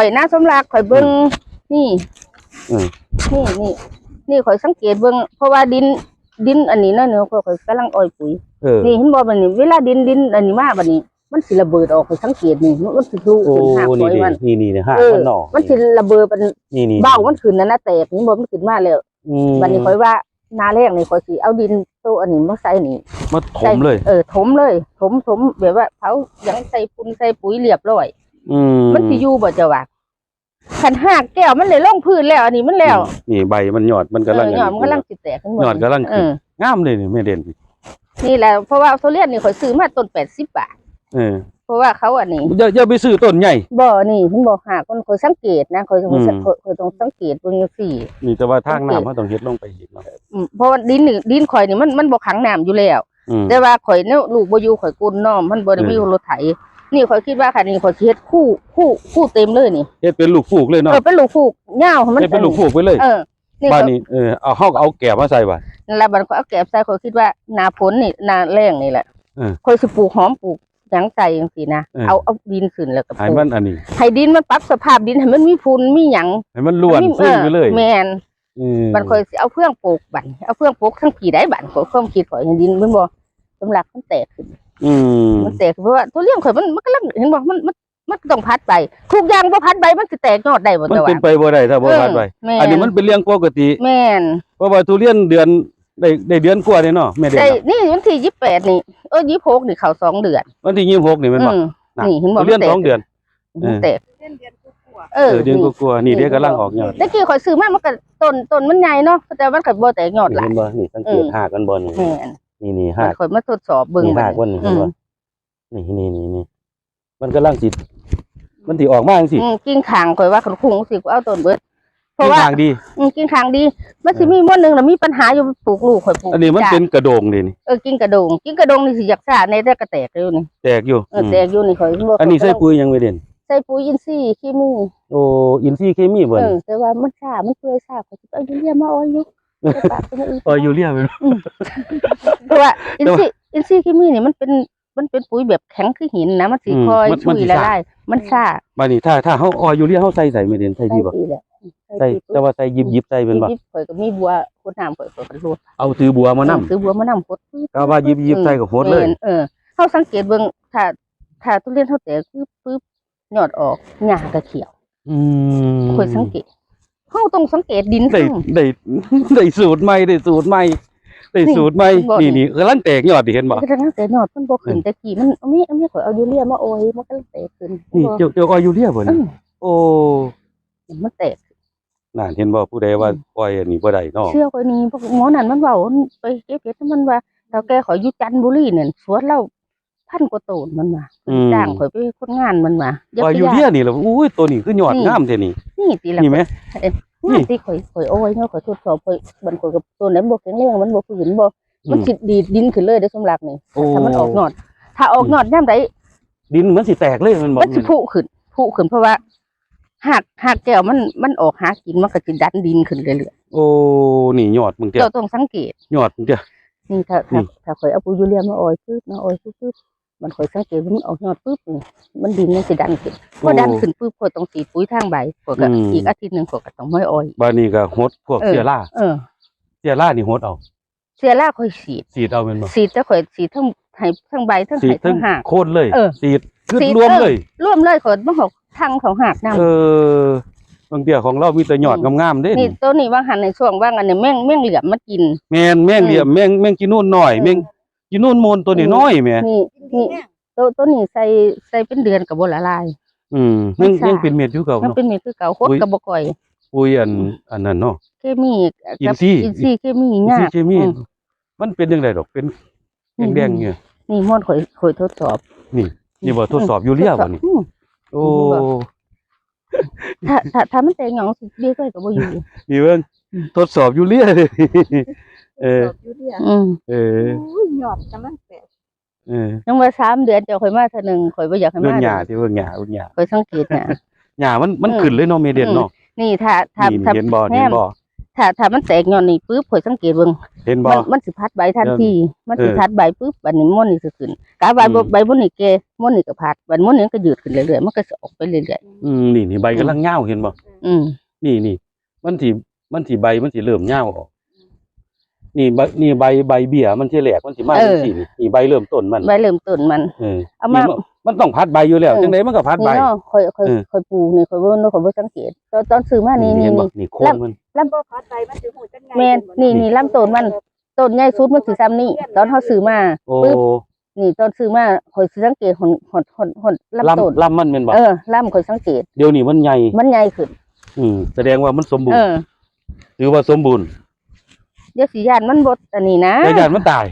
ข่อยหน้าสมรักข่อยเบิ่งนี่อืม นี่นี่นี่ข่อยสังเกตเบิ่งเพราะว่าดินดินอันนี้เนาะเนี่ยข่อยกำลังอ้อยปุ๋ย เออ นี่เห็นบ่บัดนี้เวลาดินดินอันนี้มาบัดนี้ มันสิระเบิดออกข่อยสังเกตนี่มันสิรู้โอ้ขึ้นหากนี่ข่อยดิมันนี่นี่เนี่ยห้าเออมันหนอมันสิระเบิดเป็นนี่นี่เบ้ามันขึ้นนั่นนะแตกนี่บ่มันขึ้นมาแล้วอืมบัดนี้ข่อยว่าหนาแรกนี่ข่อยสิเอาดินโตอันนี้มาใส่นี่ มาถมเลย เออถมเลย ถมถมแบบว่าเผาหยังใส่ปุ๋ยใส่ปุ๋ยเรียบร้อย อืมมันสิอยู่บ่เจ้าว่าขันหากแก้วมันเลยลงพื้นแล้วอันนี้มันแล้วนี่ใบมันหยอดมันกำลังเออหยอดมันกำลังสิแตกขึ้นหมดหยอดกำลังเอขึ้นองามเลยนี่แม่เด่นนี่แหละเพราะว่าทุเรียนนี่ข่อยซื้อมาต้น80บาทเออเพราะว่าเขาอันนี้อย่าอย่าไปซื้อต้นใหญ่ บ่นี่เพิ่นบอกหากคนข่อยสังเกตนะข่อยต้องอืมข่อยข่อยต้องสังเกตเบิ่งจังซี่ นี่แต่ว่าทางน้ำมันต้องเฮ็ดลงไปอีกเนาะอืมเพราะว่าดินนี่ดินข่อยนี่มันมันบ่ขังน้ำอยู่แล้ว อืม แต่ว่าข่อยเนี่ยลูกบ่อยู่ข่อยกุนเนาะมันบ่ได้มีรถไถ นี่ข่อยคิดว่าคันนี้ข่อยสิเฮ็ดคู่คู่คู่เต็มเลยนี่เฮ็ดเป็นลูกฟูกเลยเอเนาะอเป็นลูกฟูกยาวให้มันเฮ็ดเป็นลูกฟูกไปเลยเออนี่บ้านก็นี้เออเอาเฮาก็เอาแกะมาใส่ไว้แล้วบัดข่อยเอาแก็บใส่ข่อยคิดว่าหน้าฝนนี่หน้าแล้งนี่แหละเออข่อยสิปลูกหอมปลูกหยังใจจังซี่นะเออ เอาเอาดินขึ้นแล้วก็ปให้ลูกมันอันนี้ ให้ดินมันปรับสภาพดินให้มันมีฝุ่นมีหยังให้มันล้วนมีฟุ้งไปเลยออแม่นอืมมันข่อยสิเอาเพื่องปลูกบัดเอาเพื่องปลูกทั้งปีได้บัดข่อยความคิดข่อยให้ดินมันบ่สำหรับมันแตกขึ้น อืมมันแตกเพราะว่าทุเรียนข่อยมันมันกำลังเห็นบ่มันมันมันต้องพัดไปทุกอย่างบ่พัดใบมันสิแตกยอดได้บ่มันเจ้าเป็นว่าไปบ่ได้ถ้าบ่ทันไว้แม่อันนี้มันเป็นเรื่องปกติ แม่นเพราะว่าทุเรียนเดือนได้ได้เดือนกว่าเนี่ยเนาะแม่เด่นได้เนาะนี่วันที่28นี่เออ26นี่เข้าสองเดือนวันที่26นี่แม่นบ่อืมน่ะนี่เห็นบ่ทุเรียนมัแตกสองเดือนมันแตกเส้นเดือนกว่าเอเอออเดือนกว่าๆนี่เดี๋ยวกำลังออกยอด ตะกี้ข่อยซื้อมามันก็ต้นต้นมันใหญ่เนาะแต่มันก็บ่แตกยอดหลาเห็ย นบ่นี่สังเกตอืม หากกันบ่นี่แม่น นี่นี่หากข่อยมาทดสอบเบิ่งนี่บัหาดกวันนี่อืเห็นมบ่นี่นี่นี่นี่มันกำลังสิมันสิออกมาจังซี่อืมกิ่งขางข่อยว่าคันคุ้งสิกูเอาต้นเบิดเพราะว่าทางดีอืมกิ่งขางดี มันสิมีม้วนหนึงแล้วมีปัญหาอยู่ปลูกลูกข่อยปลูกอันนี้มันจ้ะเป็นกระโดงนี่นี่เออกิ่งกระโดงกิ่งกระโดงนี่สิอยากซ่าในแต่กระแตกอยู่นี่แตกอยู่เออแตกอยู่นี่ข่อยบ่อันนี้ใส่ปุ๋ยยังไม่เด่นใส่ปุ๋ยอินทรีย์เคมีโอ้อินทรีย์เคมีเบิ่เอนอแต่ว่ามันซ่ามันเปื่อยซ่าข่อยสิเอาอยู่เรียมาเอาอยู่แต่ปาก เป็นอีกเออยูเรียเป็นเพราะว่าอินทรีย์อินทรีย์เคมีนี่มันเป็นมันเป็นปุ๋ยแบบแข็งคือหินนะมันสิคอยช่วยละลายมันซ่าบาดนี้ถ้าถ้าเฮาออยูเรียเฮาใส่ใส่ไม่เด่นใส่ดีบ่ใส่แหละใส่แต่ว่าใส่ยิบยิบใส่เป็นบ่ยิบข่อยก็มีบัวคนน้ำข่อยข่อยก็รูดเอาตือบัวมานำซื้อบัวมานำพดก็ว่ายิบยิบใส่ก็โหดเลยเออเฮาสังเกตเบิ่งถ้าถ้าทุเรียนเฮาแตกปึ๊บปึ๊บยอดออกหญ้าก็เขียวอืมข่อยสังเกต เฮาต้องสังเกตดินได้ข้างได้ได้สูตรใหม่ได้สูตรใหม่ได้สูตรใหม่บ่นี่นี่กำลังแตกยอดดิเห็นบ่กระทั่งแต่ยอดมันบ่ขึ้นแต่กี้มันเอามีเอามีข่อยเอายูเรียมาโอยมันก็แตกขึ้นนี่เจ้าเจ้าออยูเรียบ่เอนี่อโอ้มันแตกนั่นเห็นบ่ผู้ใดว่าปล่อยอันนี้บ่ได้เนาะเชื่อข่อยนี่พวกหมอนั่นมันเว้าไปเก็บเห็ดมันว่าเฒ่าแก่ข่อยอยู่จันทบุรีเนี่ยสวนเรา พันกว่าต้นมันว่าเพิ่นจ้างข่อยไปคนงานมันว่าอย่าออไปยูย่านเรียนี่ล่ะอุ้ยตัวนี้คือยอดนี่งามแท้นี่นี่ตีละนี่ไหมงานที่ข่อยข่อยโอ้ยเนาะข่อยทดสอบข่อยมันข่อยกับตัวไหนบ่แข็งแรงมันบ่ฝืนบ่อืมันมสิดีดดินขึ้นเลยเด้อสำหรับนี่โอ้ถ้ามันออกยอด ถ้าออกยอดยามใด ดินมันสิแตกเลยมันบ่มันสิผุขึ้นผุขึ้นเพราะว่าหากหากแก้วมันมันออกหากินมันก็สิดันดินขึ้นเรื่อยโอ้นี่ยอดมึงๆเจ้าเจ้าต้องสังเกตยอดมึงเจ้า นี่ถ้านี่ถ้าถ้าข่อยเอาปุ๋ยยูเรียมาออยปึ๊บมาออยปึ๊บปึ๊บ มันข่อยสังเกตว่ามันออกยอดปึ๊บนี่มันดินมันสิดันขึ้นพอดันขึ้นปึ๊บข่อยต้องสีดปุ๋ยทางใบข่อยก็อืมอีกอาทิตย์หนึงข่อยก็ต้องมาออยบาดนี้ก็หดพวกเออเสียร่าเออเสียร่านี่หดเอาเสียล่าข่อยสีดสีดเอาแม่นบ่สีดแต่ข่อยสีดทั้งให้ทั้งใบทั้งสีไห้ดทั้ทั้งงหากโคนเลยเออสีดคือสีดรวมเออเลยร่วมเลยข่อยบ่หกทางของหากนํเออบางเดียของเรามีแต่ยอดอืมงามๆเด้นี่ตัวนี้ว่างหันในช่วงว่างอันนี้แม่งแม่งเหลี่ยมมากินแม่นแม่งเหลี่ยมแม่งแม่งกินนู่นน้อยอืมแม่งกินนู่นโมนตัวนี้น้อยแม่ นี่กินดีนี่แห้งตัวตัวนี้ใส่ใส่เป็นเดือนก็บ่ละลาย อืมมัยันงซ่ายัยังเป็นเม็ดอยู่เก่ามันเนาะเป็นเม็ดคือเก่าโคตรอุ๊ยก็บ่ก่อย ปุ๋ยอันอันนั้นเนาะเคมีกับอินทรีย์อินทรีย์เคมีอินยาทรีกย์เคมีอืมมันเป็นจังไดดอกเป็นอืมแดงๆเนี่ยนี่ม่วนข่อยข่อยทดสอบนี่นี่บ่ทดสอบยูเรียบ่นี่อืมโอ้ถ้าถ้าถ้ามันแตงหยองสิเบี้ยก้อยก็บ่อยู่ นี่เบิ่งอืมทดสอบยูเรียเลย เออสอบยูเรียอืมเอออุ้ยหยอดกำลังแตก เออยังว่าสามเดือนเจ้าข่อยมาเทื่อหนึงข่อยบ่อยากให้เรื่องมาหญ้าที่เบิ่งหญ้าเบิ่งหญ้าข่อยสังเกตน่ะ หญ้ามันมันอืมขึ้นเลยเนาะเมเดนเนาะนี่ถ้าถ้านี่ถ้าเห็นบ่แนเห็นมบ่ถ้าถ้ามันแตกย้อนนี่ปุ๊บข่อยสังเกตเบิ่ง เห็นบ่ มันมันสิพัดใบทันที มันสิเออพัดใบปุ๊บบัดนี้ม่วนนี่สิขึ้นกาใบอืม ใบบ่นี่แก่ม่วนนี่ก็พัดบัดม่วนนี่ก็ยืดขึ้นเรื่อยๆ มันก็สิออกไปเรื่อยอืมนี่นี่ใบกำลังเงาวเห็นบ่ๆอืมนี่นี่มันสิมันสิใบมันสิเริ่มเงาวออก นี่ใบนี่ใบใบเบี้ยมันสิแหลกมันสิมาจังซี่นี่นี่ใบเริ่มต้นมันใบเริ่มต้นมัน เออเอามา นี่มันต้องพัดใบอยู่แล้วเออจังไดมันก็พัดใบ นี่เนาะข่อยข่อยเออข่อยปลูกนี่ข่อยบ่เนาะข่อยบ่สังเกตตอนตอนซื้อมานี่นี่นี่เห็นบ่นี่นี่โคนมัน ลำบ่พัดไปมันสิหูจังไงแม่นนี่นี่ลำต้นมันต้นใหญ่สุดมันสิซ้ำนี่ตอนเฮาซื้อมา โอ้ปึ๊บ นี่ตอนซื้อมาข่อยสิสังเกตหนหนหนหนลำต้นลำลำมันแม่นบ่เออลำข่อยสังเกตเดี๋ยวนี้มันใหญ่มันใหญ่ขึ้น อืมแสดงว่ามันสมบูรเอณ์อถือว่าสมบูรณ์ เดี๋ยวสิย่านมันบ่อันนี้นะแต่ยานมันตาย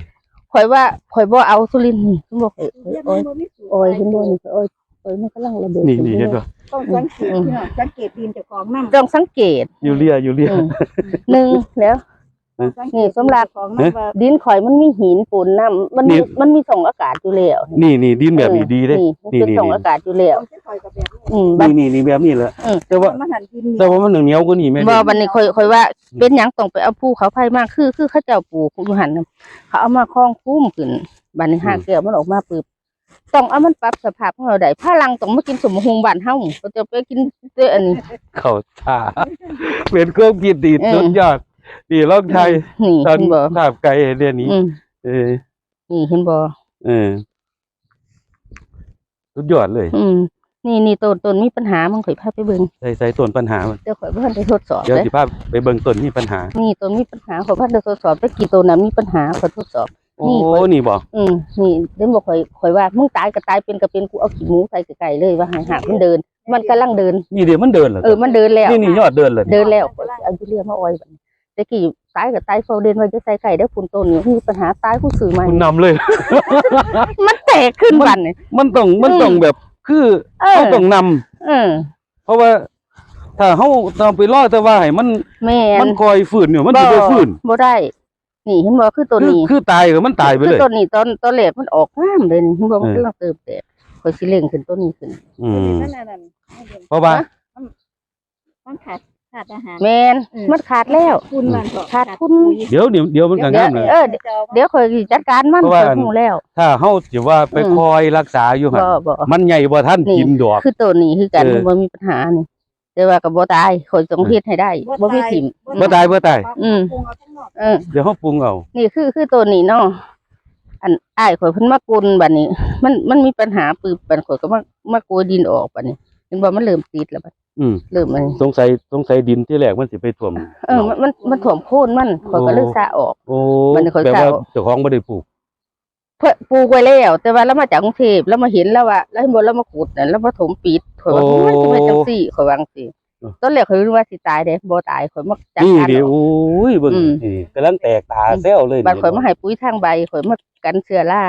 ข่อยว่าข่อยบ่เอาสุรินทร์นี่เพิ่นบอกเอ้ยเรียกโอ้ยมันบ่มีสูตรโอ้ยเห็นบ่นี่โอ้ยโอ้ยมันกำลังระเบิดนี่นี่เห็นบ่ต้องสังเกตพี่น้องสังเกตดินเจ้าของนำต้องสังเกตยูเรียยูเรียอืมหนึ่งแล้ว นี่สำหรับของนำว่าดินข่อยมันมีหินปูนน้ำมันมีมันมีส่งอากาศอยู่แล้วนี่นี่ดินแบบนี้ดีเด้ นี่มันเป็นนี่ส่งนี่อากาศอยู่แล้วต้องสิคอยกับแบบนี้อืมบัด นี่นี่นี่แบบนี้แหละอืม แต่ว่ามันหันดินแต่ว่ามันเหนียวกว่านี้แม่บ่เด้บัดนี้ข่อยข่อยว่า เป็นหยังต้องไปเอาภูเขาไฟมากคือ คือเขาเจ้าปลูกอยู่หั่นน่ะเขาเอามาคล้องคุ้มขึ้นบัดนี้หากแก้วมันออกมาปึ๊บต้องเอามันปรับสภาพของเราได้พลังต้องมากินสมหุงบ้านเฮาก็จะไปกินเด้ออันนี้ เข้าท่า เป็นเครื่องคิดดีเออ สุดยอด ดีลองใช้นี่ตอนเห็นบ่ภาพไกลเรื่องนี้ อืมเออ นี่เห็นบ่เออสุดยอดเลยอืมนี่นี่ต้นต้นมีปัญหามันข่อยพาไปเบิ่งใส่ใส่ต้นปัญหามันเดี๋ยวข่อยบ่ทันได้ทดสอบเดี๋ยวเลยสิพาไปเบิ่งต้นมีปัญหา นี่ต้นมีปัญหาข่อยบ่ทันได้ทดสอบแต่กี่ต้นน่ะมีปัญหาข่อยทดสอบ โอ้นี่ข้อยนี่บ่อืมนี่เดี๋ยวบอกข่อยข่อยว่ามึงตายก็ตายเป็นก็เป็นกูเอาขี้หมูใส่ไก่เลยว่าหางหากมันเดิน มันกำลังเดิน นี่เดี๋ยวมันเดินเหรอเออมันเดินแล้ว นี่นี่ยอดเดินเลยเดินแล้วข่อยสิเอาอยู่เรียมาอ้อยบัดนี้ แต่กี่ตายก็ตายเฝ้าเดินไว้จะใส่ไก่ได้อพุ่นต้นนี่มีปัญหาตายผู้ซื้อใหม่คุณนำเลย มันแตกขึ้นวันนี่มันต้องมันต้องแบบ คือเออเขาต้องนำเออเพราะว่าถ้าเขาต้องไปรอแต่ว่าให้มันแม่มันนคอยฝืนอยู่มันสิได้ฝืนบ่ได้นี่เห็นบ่คือต้นคือนี้คือตายก็มันตายไปคืเลอยต้นนี้ตอนตอนแรกมันออกงามเลยนี่เห็นบ่มันเออกำลังเติบแตกข่อยสิเล่งขึ้นต้นนี้ขึ้นอืมนั่นน่ะนั่นเพราะว่ามันขาด ขาดอาหาร แม่นมันขาดแล้วคุณมันก็ขาดทุนเดี๋ยวเดี๋ยวเดี๋ยวมันก็งามเลย เออ เดี๋ยวข่อยสิจัดการมันเพราะว่า ข่อยฮู้แล้ว ถ้าเฮาสิว่าไปอืม คอยรักษาอยู่หั่นบ่บ่ มันใหญ่บ่ทันนี่ กินดอก คือตัวนี้คือกันเออ บ่มีปัญหานี่แต่ว่าก็บ่ตายข่อยต้องเฮ็ดให้ได้บ่มีถิ่ม บ่ตายบ่ตายอืม ปรุงเอาข้างนอกเออ เดี๋ยวเฮาปรุงเอา นี่คือคือตัวนี้เนาะอันอ้ายข่อยเพิ่นมากุนบัดนี้ มันมันมีปัญหาปืบบัดข่อยก็มามาโกยดินออกบัดนี้เห็นบ่มันเริ่มติดแล้วบัด อืมเริ่มมันสงสัยสงสัยดินที่แรกมันสิไปท่วมเออมันมันมันถ่วมโค่นมันข่อยก็เลยซาออก โอ้มันค่อยแปลว่าเศร้า เจ้าของบ่ได้ปลูก เพื่อปลูกไว้แล้วแต่ว่าเรามาจากกรุงเทพแล้วมาเห็นแล้วว่าแล้วเห็นบ่แล้วมาขุดน่ะแล้วมาถมปิดข่อยว่ามันสิเป็นจังซี่ข่อยวาจังซี่ตอนแรกข่อยรู้ว่าสิตายเด้บ่ตายข่อยมาจัดนี่การดิออกโอ้ยเบิ่งอืม นี่กำลังแตกตาแซวเลยบัดข่อยมาให้ปุ๋ยทางใบข่อยมากันเชื้อรา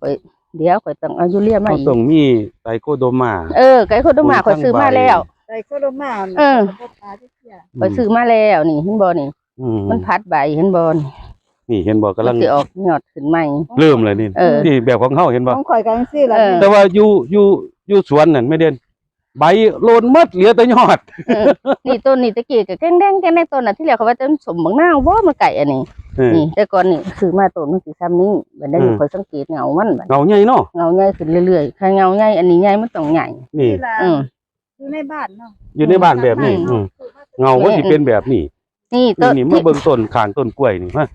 ข่อยเดี๋ยวข่อยต้องเอายูเรียมาเขาอีกต้องมีไตโคโดมา เออไก่คนต้องมาข่อยซื้อมาแล้ว ใส่โคโรมาเออ บ่ปลาที่เที่ยข่อยซื้อมาแล้วนี่เห็นบ่นี่ อืมมันพัดใบเห็นบ่นี่นี่เห็นบ่กำมัลันงสิออกยอดขึ้นใหม่ เริ่มเลยนี่เออ นี่แบบของเฮาเห็นบ่ต้องข่อยกันซี่ล่ะเออ แต่ว่าอยู่อยู่อยู่สวนนั่นไม่เด่นใบโลนหมดเหลือแต่ยอด เออนี่ต้นนี่ตะกี้ก็แกงแดงแกงแดงต้นน่ะที่แรกเขาว่าจะสมบังนาวบ่มาไก่อันนี้เออ นี่ แต่ก่อนนี่ซื้อมาต้นมันสิซ้ำนี้บัดนี้อืม ข่อยสังเกตเงามันบัดเงาใหญ่เนาะเงาใหญ่ขึ้นเรื่อยๆถ้าเงาใหญ่อันนี้ใหญ่มันต้องใหญ่นี่ที่ล่ะอืม อยู่ในบ้านเนาะอยู่ในบ้านแบบนี้อืมเงามันสิเป็นแบบนี้นี่ต้นี่นนี่มาเบิ่งต้นข้างต้นกล้วยนี่ฮะ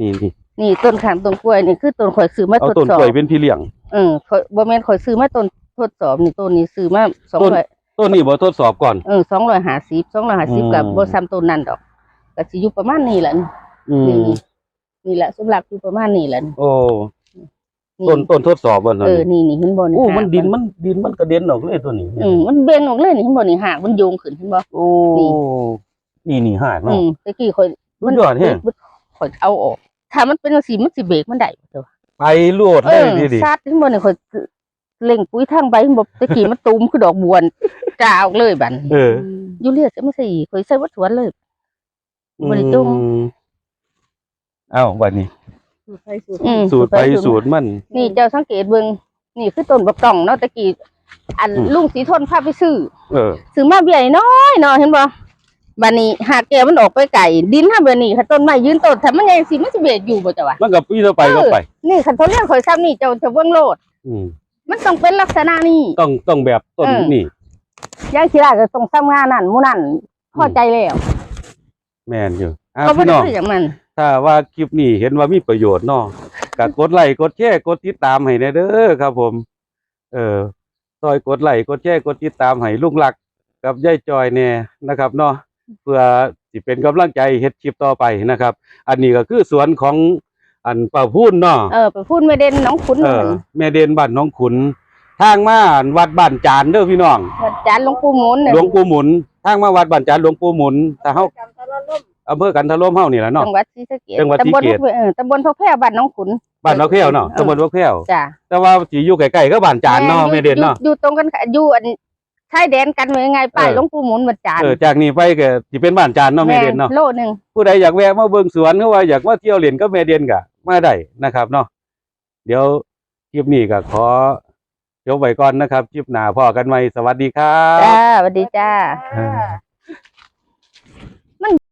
นี่นี่นี่ต้นข้างต้นกล้วยนี่คือต้นข่อยซื้อมาเอาทดต้นสอกล้วยบเป็นพี่เลี้ยง เออข่อยบ่แม่นข่อยซื้อมาต้นทดสอบนี่ต้นนี้ซื้อมาสองต้น ร้อยต้นนี้บ่ทดสอบก่อน เออสองร้อยห้าสิบสองร้อยห้าสิบอืม กับบ่ซ้ำต้นนั่นดอกก็สิอยู่ประมาณนี้แหละอืนี่มนี่แหละสำหรับอยู่ประมาณนี้แหละโอ้นี่ ต้นต้นทดสอบบ่นั่นเออนี่นี่เห็นบ่นี่โอ้หากมันดินมันดินมันกระเด็นออกเลยตัวนี้อืมมันเบนออกเลยนี่เห็นบ่นี่หากมันโยงขึ้นเห็นบ่โอ้นี่นี่หากอืเนาะมตะกี้ข่อยสุดยอดแฮะมันข่อยเอาออก ถ้ามันเป็นจังซี่มันสิเบรกมันได้เด้อไปโลดเอเลยอดิดิซัดเห็นบ่นี่ข่อยเล่งปุ๋ยทางใบเห็นบ่ตะกี้มันตูมคือดอกบวนจ้าออกเลยบัดเออยูเรียจะไม่ใส่ข่อยใส่วัตถุวันเลยบ่ได้จุ่มอืเอ้าบัดนี้สูตรไปสูตร อืมสูตรไปสูตรมัน นี่เจ้าสังเกตเบิ่งนี่คือต้นบักตองเนาะตะกี้อันอืมลุงสีทนพาไปซื้อเออซื้อมาเบี้ยน้อยเนาะเห็นบ่บัดนี้หากแก้วมันออกไปไก่ดินทำแบบนี้ค่ะต้นไม้ยืนต้นถ้ามันยังสิมันสิเวทอยู่บ่จ้ะวะมันก็ปีต่อไปก็ไป นี่คันเขาเรียกข่อยซ้ำนี่เจ้าจะเบิ่งโลดอืมมันต้องเป็นลักษณะนี้ต้องต้องแบบต้นเออนี่ย่างสิได้ก็ต้องซ้ำงานนั่นหมู่นั่นพอใจแล้ว แม่นอยู่อ่าเขาบ่พี่ได้น้องคืออย่างมัน ถ้าว่าคลิปนี้เห็นว่ามีประโยชน์เนาะก็กดไลค์กดแชร์กดติดตามให้แน่เด้อครับ ผม เออซอยกดไลค์กดแชร์กดติดตามให้ลุงหลัก กับยายจอยแน่นะครับ เนาะเพื่อสิเป็นกำลังใจเฮ็ดคลิปต่อไปนะครับ อันนี้ก็คือสวนของอันป่าพูนเนาะเออไปพูดไม่เด่นน้องขุนเออแม่เดนบ้านน้องขุนทางมาวัดบ้านจานเด้อพี่น้องจานหลวงปู่หมุนหลวงปู่หมุนทางมาวัดบ้านจานหลวงปู่หมุนถ้าเฮาจำตล อดล่มอำเภอกันทะลมเฮานี่แหละเนาะ จังหวัดศรีสะเกษจังหวัดศรีตำบลสะเกษ พวกเออตำบลพวกแพร่บ้านน้องขุนบ้านนกแพ้วเนาะตำบลนกแพ้วจ้ะแต่ว่าสิอยู่ใกล้ๆก็บ้านจานเนาะแม่เดนเนาะ อยู่อยู่ตรงกันค่ะอยู่อันชายแดนกันไว้ไงป้ายเออ หลวงปู่หมุนบัดจานเออจากนี้ไปก็สิเป็นบ้านจานเนาะแม่เดนเนาะ โลหนึงผู้ใดอยากแวะมาเบิ่งสวนหรือว่าอยากมาเที่ยวเล่นกับแม่เดนก็มาได้นะครับเนาะเดี๋ยวคลิปนี้ก็ขอจบไว้ก่อนนะครับคลิปหน้าพอกันใหม่สวัสดีครับ จ้าสวัสดีจ้า อ่า